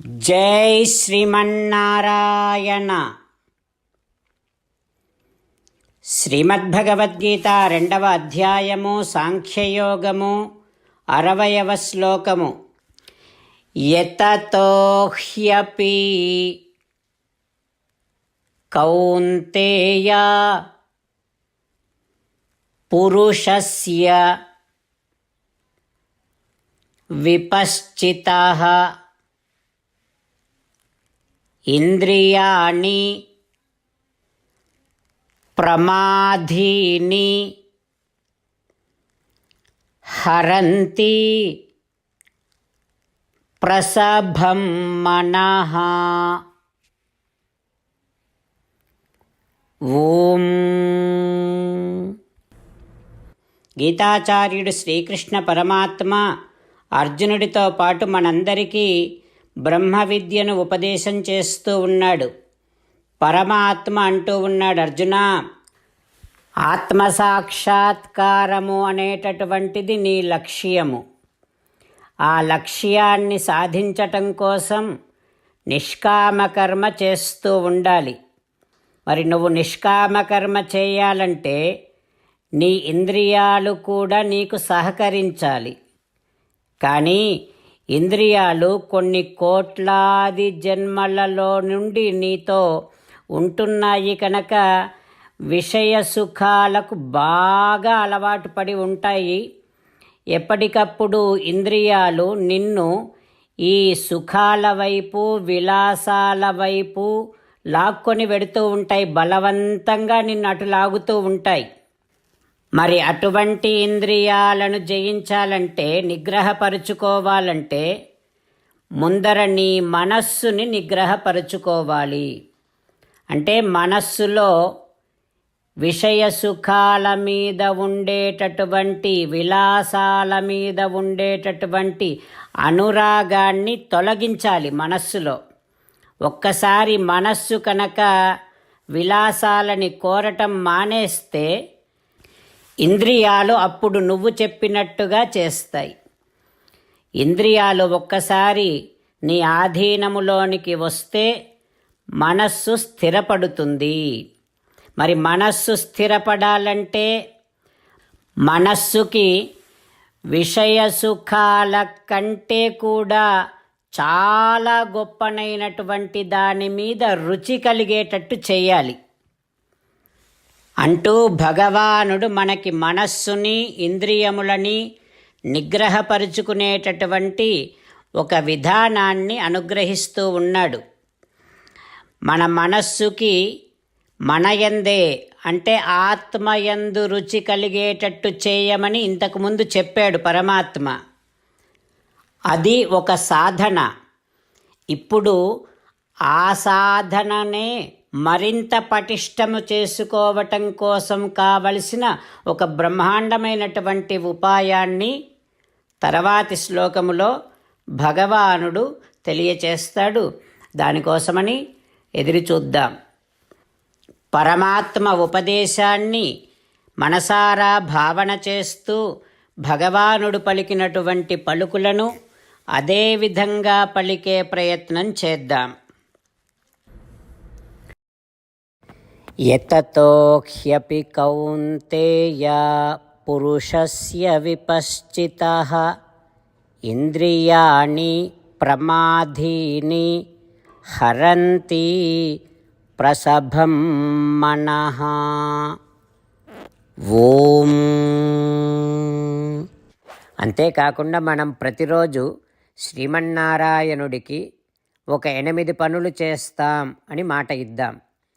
జై శ్రీమన్నారాయణ. శ్రీమద్భగవద్గీత రెండవ అధ్యాయము సాంఖ్యయోగము అరవయవ శ్లోకము. యతతోహ్యపి కౌంతేయ పురుషస్య విపశ్చితః ఇంద్రియాణి ప్రమాధీని హరంతి ప్రసభం మనః. ఓం. గీతాచార్యుడు శ్రీకృష్ణ పరమాత్మ అర్జునుడితో పాటు మనందరికీ బ్రహ్మ విద్యను ఉపదేశం చేస్తూ ఉన్నాడు. పరమాత్మ అంటూ ఉన్నాడు అర్జున! ఆత్మసాక్షాత్కారము అనేటటువంటిది నీ లక్ష్యము. ఆ లక్ష్యాన్ని సాధించటం కోసం నిష్కామకర్మ చేస్తూ ఉండాలి. మరి నువ్వు నిష్కామకర్మ చేయాలంటే నీ ఇంద్రియాలు కూడా నీకు సహకరించాలి. కానీ ఇంద్రియాలు కొన్ని కోట్లాది జన్మలలో నుండి నీతో ఉంటున్నాయి కనుక విషయ సుఖాలకు బాగా అలవాటు పడి ఉంటాయి. ఎప్పటికప్పుడు ఇంద్రియాలు నిన్ను ఈ సుఖాల వైపు విలాసాల వైపు లాక్కొని పెడుతూ ఉంటాయి. బలవంతంగా నిన్ను అటు లాగుతూ ఉంటాయి. మరి అటువంటి ఇంద్రియాలను జయించాలంటే నిగ్రహపరుచుకోవాలంటే ముందర నీ మనస్సుని నిగ్రహపరుచుకోవాలి. అంటే మనస్సులో విషయ సుఖాల మీద ఉండేటటువంటి విలాసాల మీద ఉండేటటువంటి అనురాగాన్ని తొలగించాలి మనస్సులో. ఒక్కసారి మనస్సు కనుక విలాసాలని కోరటం మానేస్తే ఇంద్రియాలు అప్పుడు నువ్వు చెప్పినట్టుగా చేస్తాయి. ఇంద్రియాలు ఒక్కసారి నీ ఆధీనములోనికి వస్తే మనస్సు స్థిరపడుతుంది. మరి మనస్సు స్థిరపడాలంటే మనస్సుకి విషయ సుఖాల కంటే కూడా చాలా గొప్పనైనటువంటి దాని మీద రుచి కలిగేటట్టు చేయాలి. అంటూ భగవానుడు మనకి మనస్సుని ఇంద్రియములని నిగ్రహపరుచుకునేటటువంటి ఒక విధానాన్ని అనుగ్రహిస్తూ ఉన్నాడు. మన మనస్సుకి మనయందే అంటే ఆత్మయందు రుచి కలిగేటట్టు చేయమని ఇంతకుముందు చెప్పాడు పరమాత్మ. అది ఒక సాధన. ఇప్పుడు ఆ సాధననే మరింత పటిష్టము చేసుకోవటం కోసం కావలసిన ఒక బ్రహ్మాండమైనటువంటి ఉపాయాన్ని తర్వాతి శ్లోకములో భగవానుడు తెలియచేస్తాడు. దానికోసమని ఎదురు చూద్దాం. పరమాత్మ ఉపదేశాన్ని మనసారా భావన చేస్తూ భగవానుడు పలికినటువంటి పలుకులను అదే విధంగా పలికే ప్రయత్నం చేద్దాం. యతతో హ్యపి కౌంతేయ పురుషస్య విపశ్చిత ఇంద్రియాణి ప్రమాధీని హరంతి ప్రసభం మన ఓం అంతేకాకుండా మనం ప్రతిరోజు శ్రీమన్నారాయణుడికి ఒక ఎనిమిది పనులు చేస్తాం అని మాట ఇద్దాం.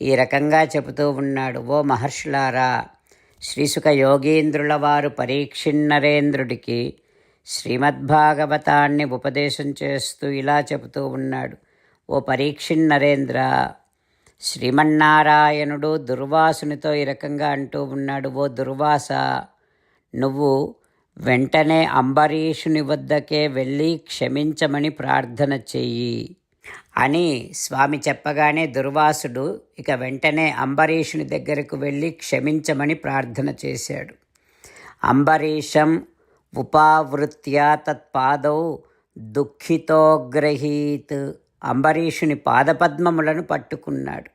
ఈ రకంగా చెబుతూ ఉన్నాడు ఓ మహర్షులారా శ్రీసుఖ యోగీంద్రుల వారు పరీక్షిన్నరేంద్రుడికి శ్రీమద్భాగవతాన్ని ఉపదేశం చేస్తూ ఇలా చెబుతూ ఉన్నాడు ఓ పరీక్షిన్నరేంద్ర శ్రీమన్నారాయణుడు దుర్వాసునితో ఈ రకంగా అంటూ ఉన్నాడు ఓ దుర్వాస నువ్వు వెంటనే అంబరీషుని వద్దకే వెళ్ళి క్షమించమని ప్రార్థన చెయ్యి. అని స్వామి చెప్పగానే దుర్వాసుడు ఇక వెంటనే అంబరీషుని దగ్గరకు వెళ్ళి క్షమించమని ప్రార్థన చేశాడు. అంబరీషం ఉపావృత్యా తత్పాదౌ దుఃఖితోగ్రహీత్ అంబరీషుని పాదపద్మములను పట్టుకున్నాడు.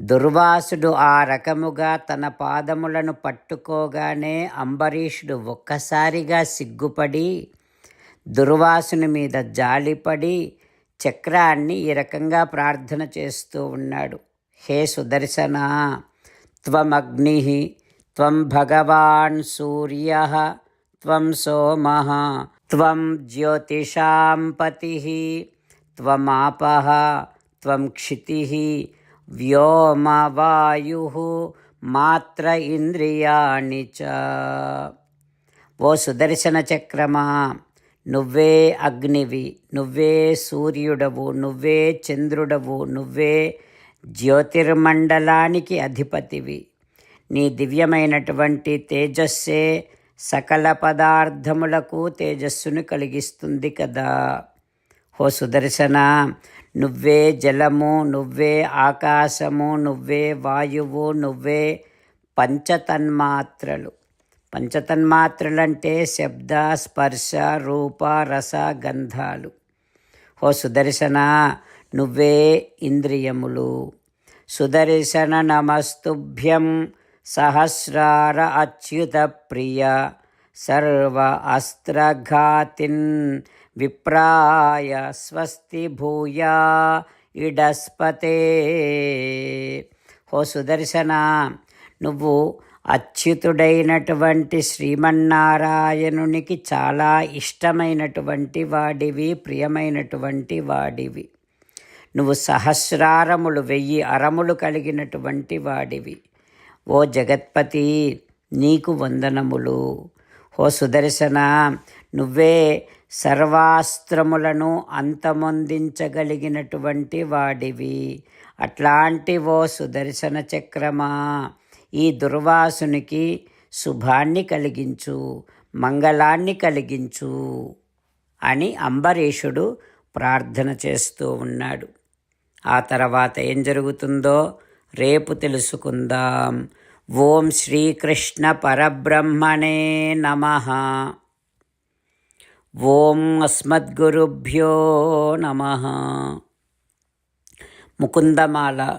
దుర్వాసుడు ఆ రకముగా తన పాదములను పట్టుకోగానే అంబరీషుడు ఒక్కసారిగా సిగ్గుపడి దుర్వాసుని మీద జాలిపడి చక్రాన్ని ఈ రకంగా ప్రార్థన చేస్తూ ఉన్నాడు. హే సుదర్శన త్వమగ్ని త్వం భగవాన్ సూర్య త్వం సోమ త్వం జ్యోతిషాం పతి త్వమాప త్వం క్షితి వ్యోమ వాయు మాత్ర ఇంద్రియాణి చ. ఓ సుదర్శన చక్రమా నువ్వే అగ్నివి నువ్వే సూర్యుడవు నువ్వే చంద్రుడవు నువ్వే జ్యోతిర్మండలానికి అధిపతివి. నీ దివ్యమైనటువంటి తేజస్సే సకల పదార్థములకు తేజస్సును కలిగిస్తుంది కదా. ఓ సుదర్శన నువ్వే జలము నువ్వే ఆకాశము నువ్వే వాయువు నువ్వే పంచతన్మాత్రలు. పంచతన్మాత్రలంటే శబ్ద స్పర్శ రూప రస గంధాలు. ఓ సుదర్శన నువ్వే ఇంద్రియములు. సుదర్శన నమస్తుభ్యం సహస్రార అచ్యుత ప్రియ. సర్వ అస్త్రఘాతిన్ విప్రాయ స్వస్తి భూయా ఇడస్పతే. ఓ సుదర్శన నువ్వు అచ్యుతుడైనటువంటి శ్రీమన్నారాయణునికి చాలా ఇష్టమైనటువంటి వాడివి ప్రియమైనటువంటి వాడివి. నువ్వు సహస్రారములు వెయ్యి అరములు కలిగినటువంటి వాడివి. ఓ జగత్పతి నీకు వందనములు. ఓ సుదర్శన నువ్వే సర్వాస్త్రములను అంతమొందించగలిగినటువంటి వాడివి. అట్లాంటి ఓ సుదర్శన చక్రమా. ఈ దుర్వాసునికి శుభాన్ని కలిగించు మంగళాన్ని కలిగించు అని అంబరీషుడు ప్రార్థన చేస్తూ ఉన్నాడు. ఆ తర్వాత ఏం జరుగుతుందో రేపు తెలుసుకుందాం. ఓం శ్రీకృష్ణ పరబ్రహ్మణే నమ. ఓం అస్మద్గురుభ్యో నమ. ముకుందమాల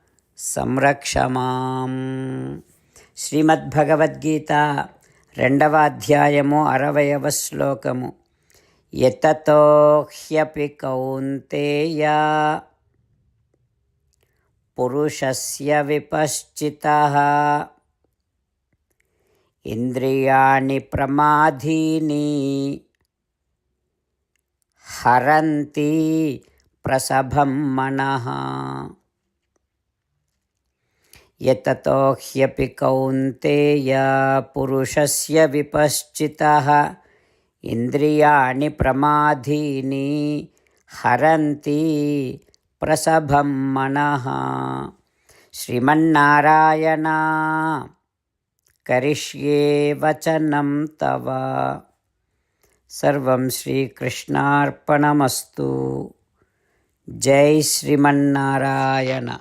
కృష్ణ సంరక్షమాం శ్రీమద్భగవద్గీత రెండవ అధ్యాయము అరవయవ శ్లోకము. ఎతతో హ్యపి కౌంతేయ. పురుషస్య విపశ్చిత. ఇంద్రియాణి ప్రమాధీని. హరంతి ప్రసభం మనః. యతతో హ్యపి కౌంతేయ పురుషస్య విపశ్చిత. ఇంద్రియాణి ప్రమాధీని హరంతి ప్రసభం మన. శ్రీమన్నారాయణ కరిష్యే వచనం తవ. సర్వం శ్రీకృష్ణార్పణమస్తు. జై శ్రీమన్నారాయణ.